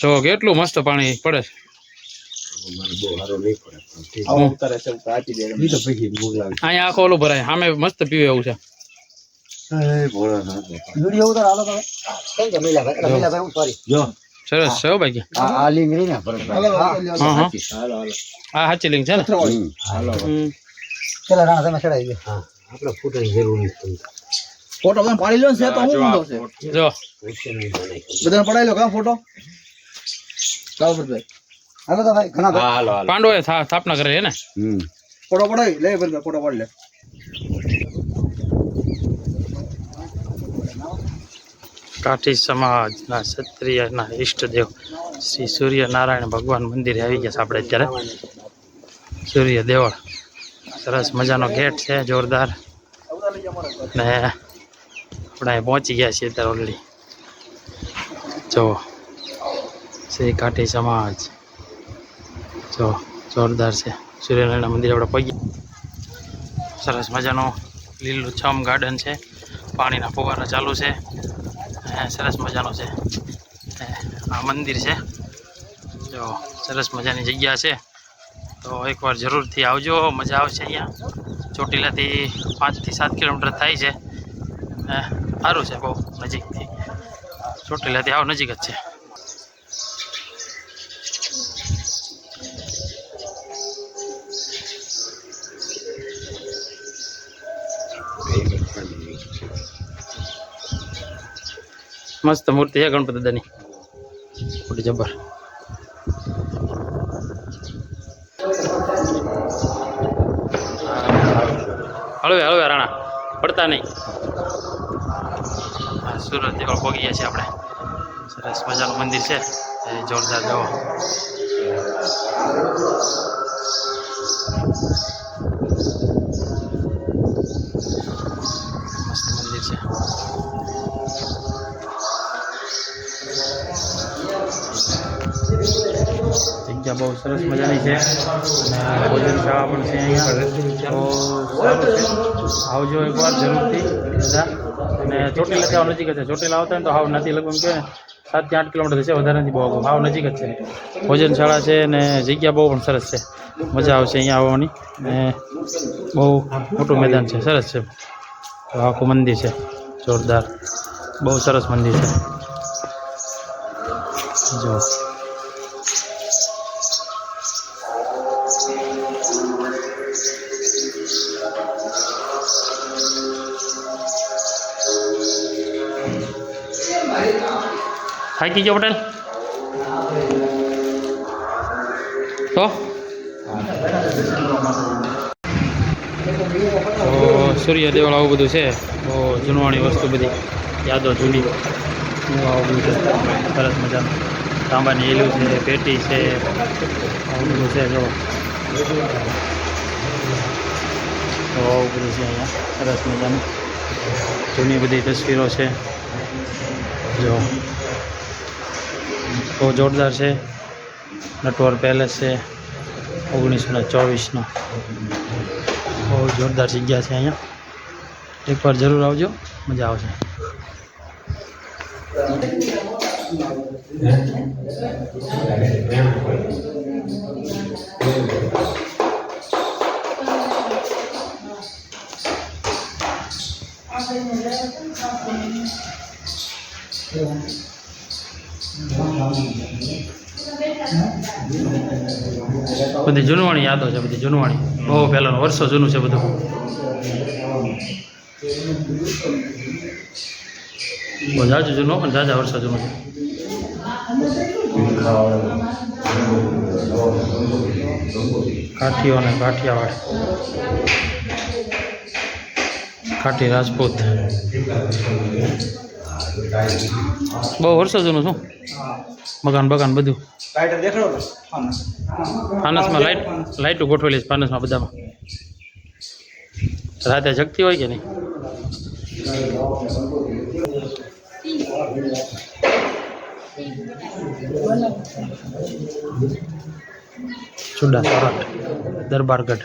જો કેટલું મસ્ત પાણી પડે તો અહીંયા આખો ઓલું ભરાય. સામે મસ્ત પીવે એવું છે. સરસ સૌ ભાઈ હા સાચી લિંક છે ને? હમ. હાલો. હમ. પેલા રાણા તમે ચડાવી દો. હા. આપણે ફૂટની જરૂર નથી. ફોટો તમે પાડી લો ને તો હું ઊંધો છે? જો. બધાને પડાઈ લો કા ફોટો? ચાલો ભાઈ હાલો તો ભાઈ ઘણા હાલો હાલો. પાંડો એ સ્થાપના કરે છે ને? હમ. ફોટો પડાઈ લે ભાઈ ફોટો પાડી લે. કાઠી સમાજના ક્ષત્રિયના ઈષ્ટદેવ શ્રી સૂર્યનારાયણ ભગવાન મંદિરે આવી ગયા છે આપણે અત્યારે. સૂર્ય દેવળ સરસ મજાનો ગેટ છે જોરદાર. ને આપણે અહીં પહોંચી ગયા છીએ અત્યારે ઓલરેડી જો, શ્રી કાઠી સમાજ. જો, જોરદાર છે. સૂર્યનારાયણ મંદિર આપણે પહોંચી સરસ મજાનો લીલું છમ ગાર્ડન છે. પાણીના ફુવારા ચાલુ છે. સરસ મજાનો છે. આ મંદિર છે. જો, સરસ મજાની જગ્યા છે. તો એકવાર જરૂરથી આવજો. મજા આવશે અહીંયા. ચોટીલાથી પાંચથી સાત કિલોમીટર થાય છે. સારું છે, બહુ નજીકથી ચોટીલાથી આવ નજીક જ છે. મસ્ત મૂર્તિ છે ગણપતિ દાદાની. મોટી જબર હળવે હળવે રાણા. પડતા નહીં. સુરત દેવળ પહોંચી ગયા છીએ આપણે. સરસ મજાનું મંદિર છે. એ જોરદાર જવો મસ્ત મંદિર છે. જગ્યા બહુ સરસ મજાની છે. અને ભોજન ખાવા પણ છે અહીંયા. તો સારું છે. આવજો એકવાર જરૂરથી. બધા. અને ચોટીલા જવા નજીક છે. ચોટીલા આવતા હોય તો હાવ નથી લગભગ કે સાતથી આઠ કિલોમીટર છે, વધારે નથી બહુ. હાવ નજીક જ છે. ભોજનશાળા છે અને જગ્યા બહુ પણ સરસ છે. મજા આવશે અહીંયા આવવાની. ને બહુ મોટું મેદાન છે, સરસ છે. આખું મંદિર છે, જોરદાર. બહુ સરસ મંદિર છે. જો થાકી ગયો પટેલ તો સૂર્ય દેવળ આવું બધું છે. બહુ જૂનવાણી વસ્તુ બધી. યાદો જૂની આવું બધું છે. સરસ મજાનું. તાંબાની એલું છે પેટી છે આવું બધું છે જો. તો આવું બધું છે અહીંયા. સરસ મજાનું. જૂની બધી તસવીરો છે. જો. બહુ જોરદાર છે. નટવર પેલેસ છે. ઓગણીસો ને ચોવીસનો. બહુ જોરદાર જગ્યા છે અહીંયા. એકવાર જરૂર આવજો. મજા આવશે. બધી જૂનવાણી યાદો છે, બધી જૂનવાણી. બહુ પહેલાંનું વર્ષો જૂનું છે બધું. બહુ જાજુ જૂનું પણ જાજા વર્ષો જૂનું છે. કાઠીઓ અને કાઠિયાવાડ. કાઠી રાજપૂત. બહુ વર્ષો જૂનું શું? મકાન બકાન બધું? ફાનસમાં લાઇટ લાઈટો ગોઠવેલી છે ફાનસમાં બધામાં. રાતે જગતી હોય કે નહીં? ચુડા સોરઠ દરબારગઢ.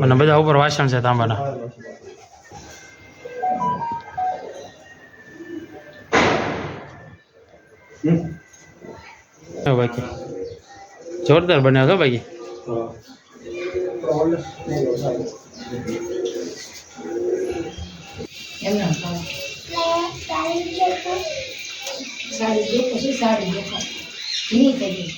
અને બધા ઉપર વાસણ છે તાંબાના. બાકી? જોરદાર બન્યો છો બાકી? સાડી દેખો શું સાડી દેખો નહીં કરી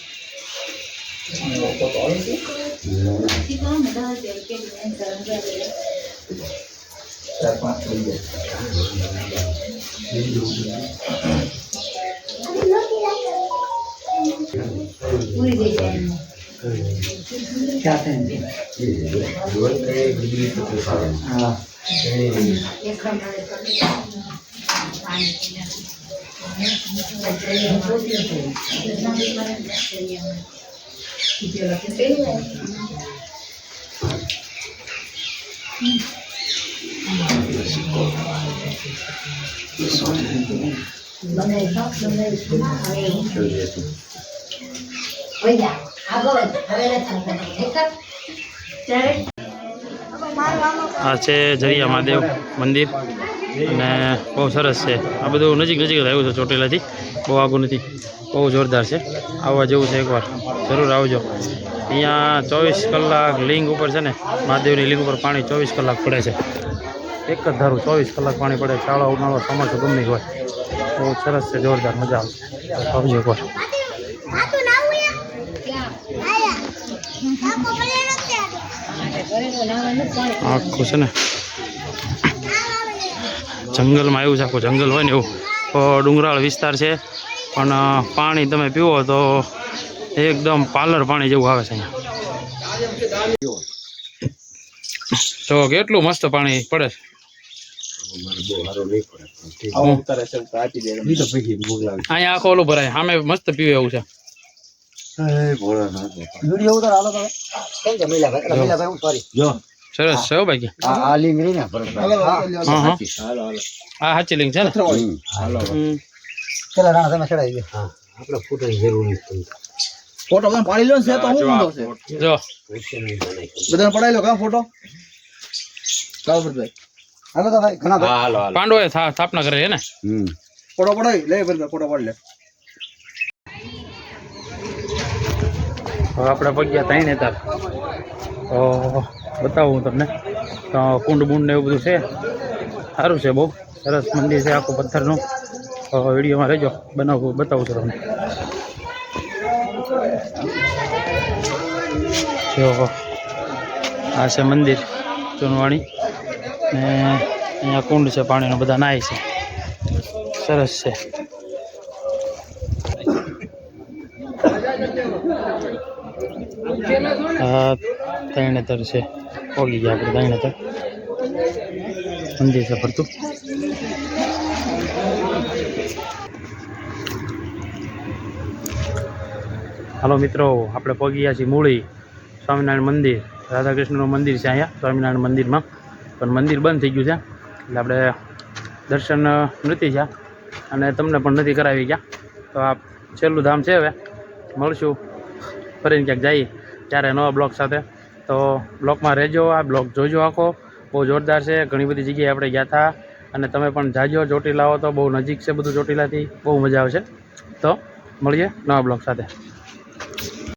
ચાર પાંચ લઈ જાય પૂરી દઈ જાય બનાવી ખાઓ, બનાવી ખાઓ. હવે વઈ જા. આગળ. હવે નથી આ છે જરિયા મહાદેવ મંદિર અને બહુ સરસ છે. આ બધું નજીક નજીક જ આવ્યું છે ચોટીલાથી. બહુ આગું નથી. બહુ જોરદાર છે. આવવા જેવું છે એકવાર. જરૂર આવજો. અહીંયા ચોવીસ કલાક લિંગ ઉપર છે ને, મહાદેવની લિંગ ઉપર પાણી ચોવીસ કલાક પડે છે. એક જ ધારું ચોવીસ કલાક પાણી પડે. શાળા ઉનાળો ચોમાસું ગમે હોય. બહુ સરસ છે, જોરદાર મજા આવશે આવજો એકવાર. આખું છે ને જંગલમાં આવ્યું છે આખું જંગલ હોય ને એવું. તો ડુંગરાળ વિસ્તાર છે. પણ પાણી તમે પીવો તો એકદમ પાર્લર પાણી જેવું આવે છે અહીંયા. તો કેટલું મસ્ત પાણી પડે છે? અહીંયા આખો ઓલું ભરાય. સામે મસ્ત પીવે એવું છે. વીડિયો સરસ છે ભાઈ. આ લિંગ રહી ને હા. હા હાલો હાલો આ સાચી લિંગ છે ને? હમ. રાણા તમે ચડાવી દે. હા આપણે ફોટો જરૂર નથી ફોટો પણ પાડી લો ને છે તો હું વાંધો છે. જો. બધાને પડાવી લો કા ફોટો? લાવો ભાઈ હાલો તો ભાઈ ઘણા હા હાલો હાલો. પાંડવોએ થા- સ્થાપના છે ને? હમ. ફોટો પડાવી લે ભરતભાઈ ફોટો પાડી લે. હવે આપણે પગ્યા ત્યાં ને તાર તો બતાવું હું તમને. તો કુંડ બુંડ ને એવું બધું છે. સારું છે બહુ. સરસ મંદિર છે આખું પથ્થરનું. વિડીયોમાં રહેજો. બનાવું, બતાવું છું તમને. જો, આ છે મંદિર ચૂનવાણી. ને અહીંયા કુંડ છે, પાણીનો બધા નાય છે. સરસ છે. હા તરણેતર છે. પોગી ગયા આપણે તરણેતર મંદિર છે ફરતું હાલો મિત્રો આપણે પહોંચી ગયા છીએ મૂળી સ્વામિનારાયણ મંદિર રાધાકૃષ્ણનું મંદિર છે અહીંયા સ્વામિનારાયણ મંદિરમાં પણ મંદિર બંધ થઈ ગયું છે એટલે આપણે દર્શન નથી થયા અને તમને પણ નથી કરાવી ગયા તો આ છેલ્લું ધામ છે હવે મળશું ફરીને ક્યાંક જઈએ ત્યારે નવા બ્લોગ સાથે તો બ્લોગમાં રહેજો, આ બ્લોગ જોજો આખો. બહુ જોરદાર છે, ઘણી બધી જગ્યાએ આપણે ગયા હતા અને તમે પણ જાજો ચોટીલાઓ તો બહુ નજીક છે બધું ચોટીલાથી. બહુ મજા આવશે. તો, મળીએ નવા બ્લોગ સાથે.